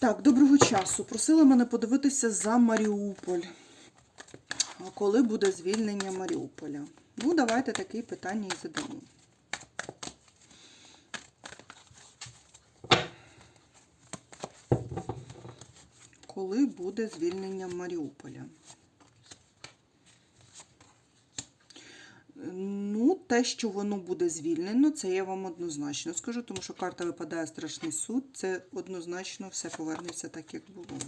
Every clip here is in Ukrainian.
Так, доброго часу. Просила мене подивитися за Маріуполь. Коли буде звільнення Маріуполя? Ну, давайте такі питання і задамо. Коли буде звільнення Маріуполя? Ну, те, що воно буде звільнено, це я вам однозначно скажу, тому що карта випадає страшний суд. Це однозначно все повернеться так, як було.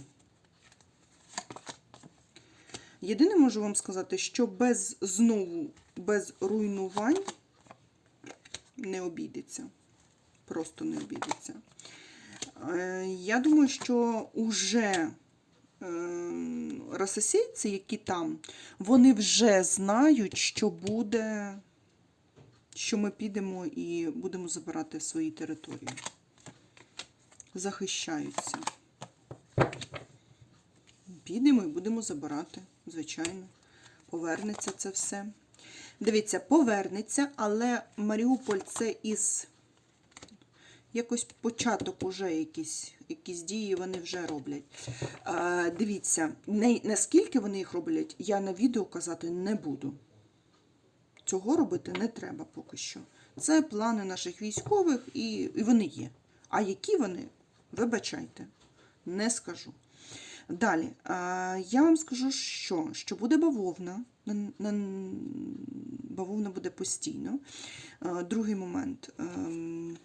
Єдине можу вам сказати, що без знову без руйнувань не обійдеться. Просто не обійдеться. Е, Я думаю, що уже ем, рососійці, які там, вони вже знають, що буде, що ми підемо і будемо забирати свої території. Захищаються. Підемо і будемо забирати, звичайно. Повернеться це все. Дивіться, повернеться, але Маріуполь це із якось початок уже якісь, якісь дії вони вже роблять. Дивіться, наскільки вони їх роблять, я на відео казати не буду. Цього робити не треба поки що. Це плани наших військових, і, вони є. А які вони, вибачайте, не скажу. Далі, я вам скажу, що, що буде бавовна. на- на- Бавовна буде постійно. Другий момент. ем,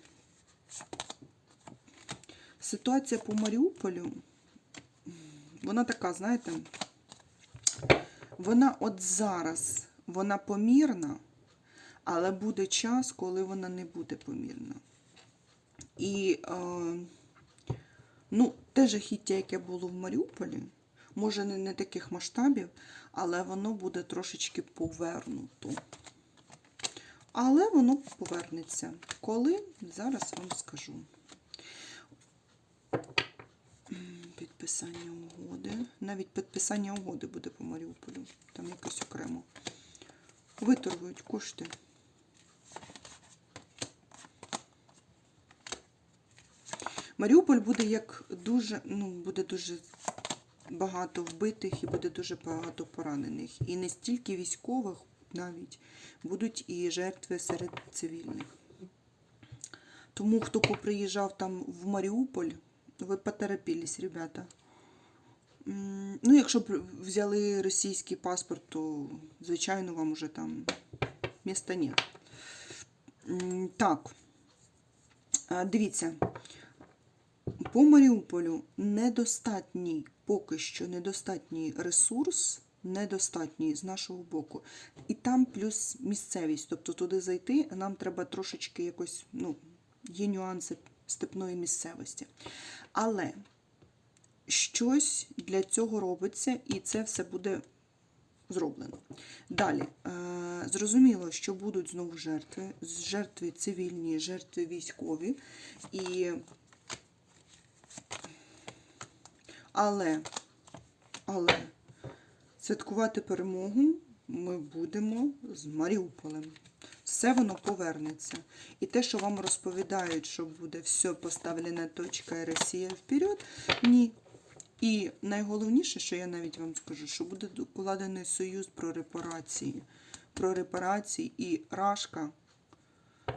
Ситуація по Маріуполю, вона така, знаєте, вона от зараз, вона помірна, але буде час, коли вона не буде помірна. І е, ну, те жахіття, яке було в Маріуполі, може не, не таких масштабів, але воно буде трошечки повернуто. Але воно повернеться. Коли? Зараз вам скажу. Підписання угоди. Навіть підписання угоди буде по Маріуполю. Там якось окремо. Виторгують кошти. Маріуполь буде як дуже, ну, буде дуже багато вбитих і буде дуже багато поранених. І не стільки військових навіть будуть і жертви серед цивільних. Тому хто поприїжджав там в Маріуполь, ви поторопились, ребята. Ну, якщо б взяли російський паспорт, то, звичайно, вам уже там міста нет. Так, дивіться, по Маріуполю недостатній, поки що недостатній ресурс, недостатній з нашого боку. І там плюс місцевість. Тобто туди зайти нам треба трошечки якось, ну, є нюанси степної місцевості. Але щось для цього робиться, і це все буде зроблено. Далі, е, зрозуміло, що будуть знову жертви, жертви цивільні, жертви військові. І... Але, але святкувати перемогу ми будемо з Маріуполем. Все воно повернеться. І те, що вам розповідають, що буде все поставлена точка і Росія вперед, ні. І найголовніше, що я навіть вам скажу, що буде укладений союз про репарації. Про репарації і Рашка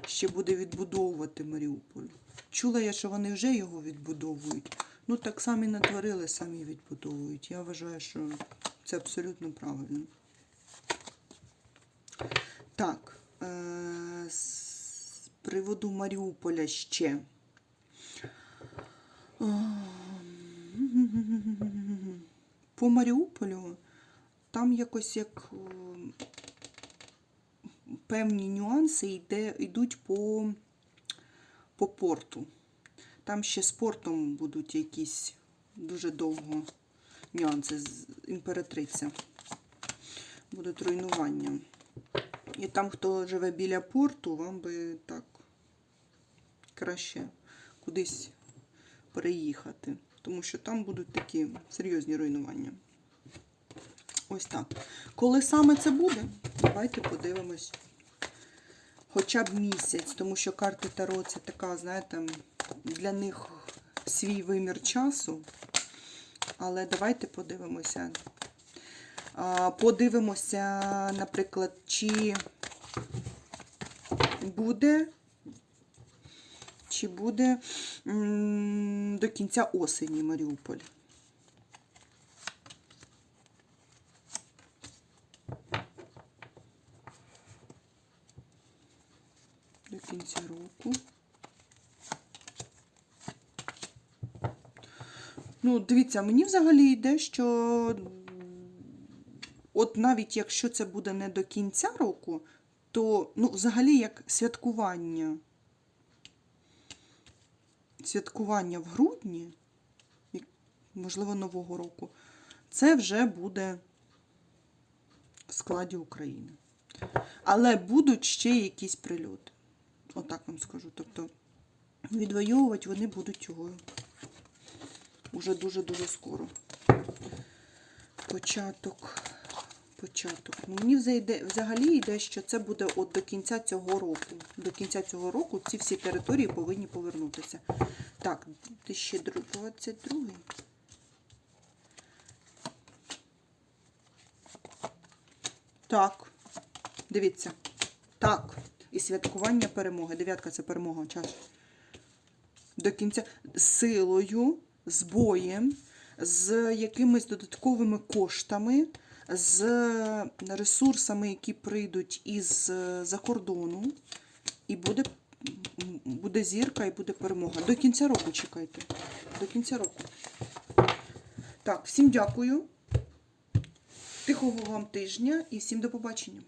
ще буде відбудовувати Маріуполь. Чула я, що вони вже його відбудовують. Ну, так самі натворили, самі відбудовують. Я вважаю, що це абсолютно правильно. Так, е- з приводу Маріуполя ще. По Маріуполю там якось як е, певні нюанси йде, йдуть по, по порту. Там ще з портом будуть якісь дуже довго нюанси з імператриця. Будуть руйнування. І там, хто живе біля порту, вам би так краще кудись переїхати. Тому що там будуть такі серйозні руйнування. Ось так. Коли саме це буде, давайте подивимось. Хоча б місяць, тому що карти Таро це така, знаєте, для них свій вимір часу. Але давайте подивимося. Подивимося, наприклад, чи буде, чи буде до кінця осені Маріуполь. До кінця року. Ну, дивіться, мені взагалі йде, що от навіть якщо це буде не до кінця року, то ну, взагалі як святкування. Святкування в грудні, можливо, Нового року, це вже буде в складі України. Але будуть ще якісь прильоти. Отак вам скажу. Тобто відвоювати вони будуть його уже дуже-дуже скоро. Початок. Початок. Ну, мені взагалі йде, що це буде от до кінця цього року. До кінця цього року ці всі території повинні повернутися. Так, 2022. Так. Дивіться. Так. І святкування перемоги. Дев'ятка це перемога. Час. До кінця силою, з боєм, з якимись додатковими коштами, з ресурсами, які прийдуть із е, за кордону. І буде, буде зірка і буде перемога. До кінця року чекайте. До кінця року. Так, всім дякую. Тихого вам тижня і всім до побачення.